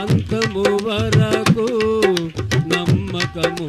అంతము వరకు నమ్మకము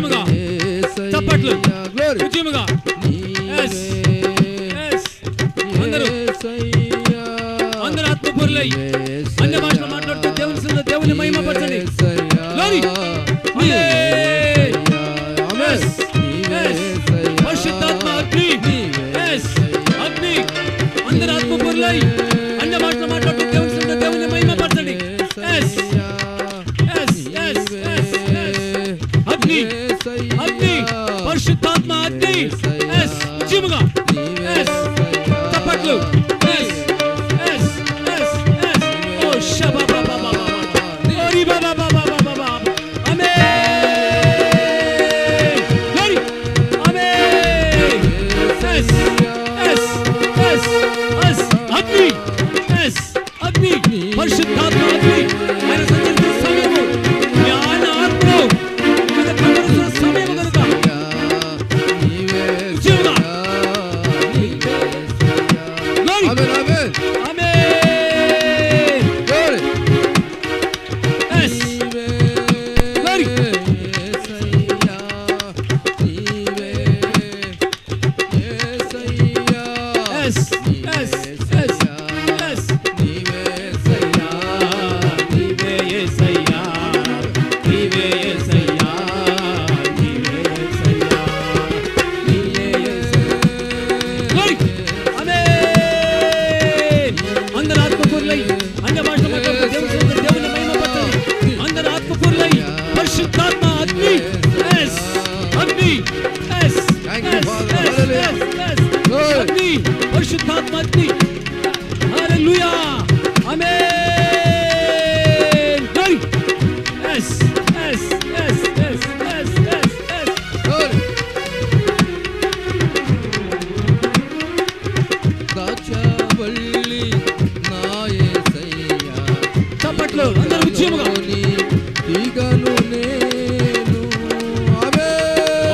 ఉద్యమగా చప్పట్లు ఉద్యమగా అందరూ అందరూ ఆత్మపూరులై అన్ని భాషలు మాట్లాడుతూ దేవుని దేవుని మహిమపరచండి గ్లోరీ పరిశుద్ధాత్మ అగ్ని అగ్ని అందరూ ఆత్మపూరులై अग्नि और शुद्धात्मा अग्नि एस जिमगा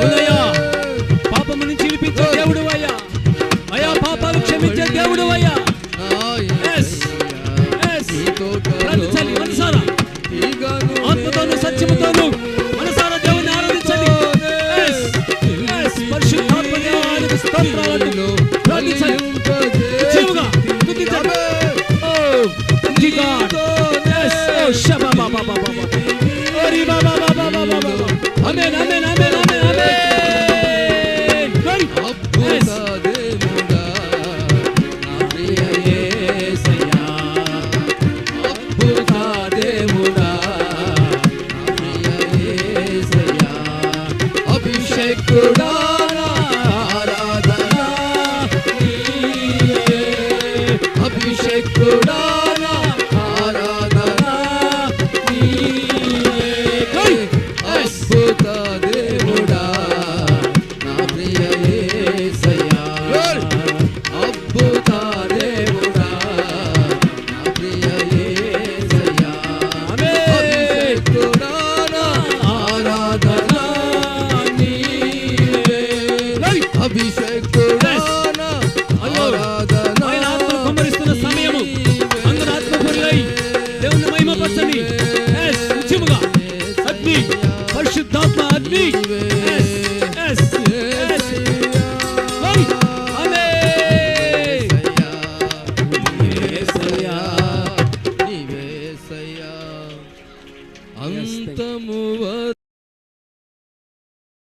దేవుడయ్యా పాపము నుంచి విడిపించే దేవుడు అయ్యా. అయా పాపాలు క్షమించే దేవుడు అయ్యా. ప్రార్థించాలి మనసారా? ఆత్మతోనూ సత్యముతోనూ మనసారా దేవుని ఆరాధించండి. పరిశుద్ధాత్మ దేవుడు స్తోత్రాలను ప్రార్థించాలి నిత్యముగా స్థుతించండి oh, oh, shabba, ba, ba, ba, ba, ba. Kudai. దేవుని మహిమపరచండి Yes, ఉచిముగా అగ్ని పరిశుద్ధాత్మ అగ్ని